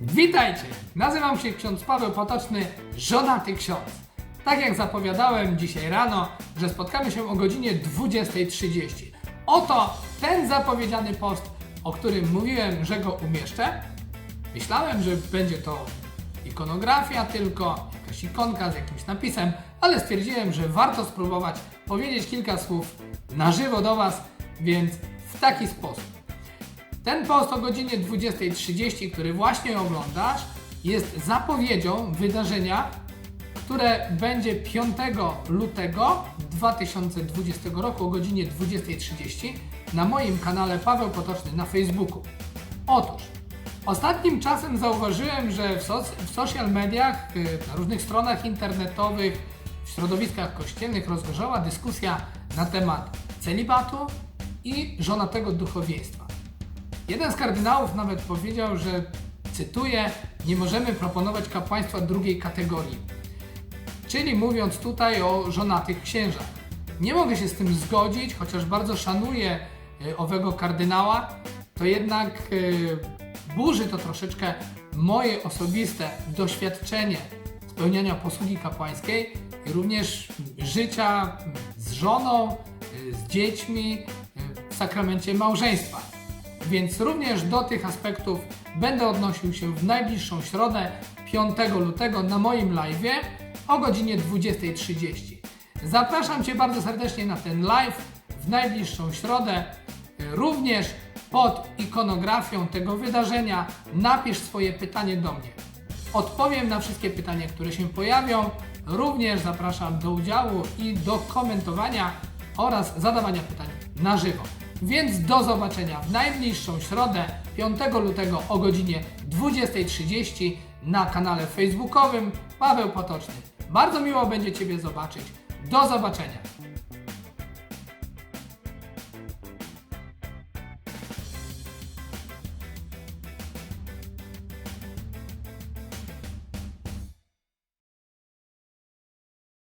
Witajcie! Nazywam się ksiądz Paweł Potoczny, żonaty ksiądz. Tak jak zapowiadałem dzisiaj rano, że spotkamy się o godzinie 20.30. Oto ten zapowiedziany post, o którym mówiłem, że go umieszczę. Myślałem, że będzie to ikonografia tylko, jakaś ikonka z jakimś napisem, ale stwierdziłem, że warto spróbować powiedzieć kilka słów na żywo do Was, więc w taki sposób. Ten post o godzinie 20.30, który właśnie oglądasz, jest zapowiedzią wydarzenia, które będzie 5 lutego 2020 roku o godzinie 20.30 na moim kanale Paweł Potoczny na Facebooku. Otóż, ostatnim czasem zauważyłem, że w, soc- w social mediach, y, na różnych stronach internetowych, w środowiskach kościelnych rozgorzała dyskusja na temat celibatu i żonatego duchowieństwa. Jeden z kardynałów nawet powiedział, że cytuję: Nie możemy proponować kapłaństwa drugiej kategorii. Czyli mówiąc tutaj o żonatych księżach. Nie mogę się z tym zgodzić, chociaż bardzo szanuję y, owego kardynała, to jednak y, burzy to troszeczkę moje osobiste doświadczenie spełniania posługi kapłańskiej również życia z żoną, y, z dziećmi w sakramencie małżeństwa. Więc również do tych aspektów będę odnosił się w najbliższą środę 5 lutego na moim live o godzinie 20.30. Zapraszam Cię bardzo serdecznie na ten live w najbliższą środę. Również pod ikonografią tego wydarzenia napisz swoje pytanie do mnie. Odpowiem na wszystkie pytania, które się pojawią. Również zapraszam do udziału i do komentowania oraz zadawania pytań na żywo. Więc do zobaczenia w najbliższą środę 5 lutego o godzinie 20.30 na kanale facebookowym Paweł Potoczny. Bardzo miło będzie Ciebie zobaczyć. Do zobaczenia.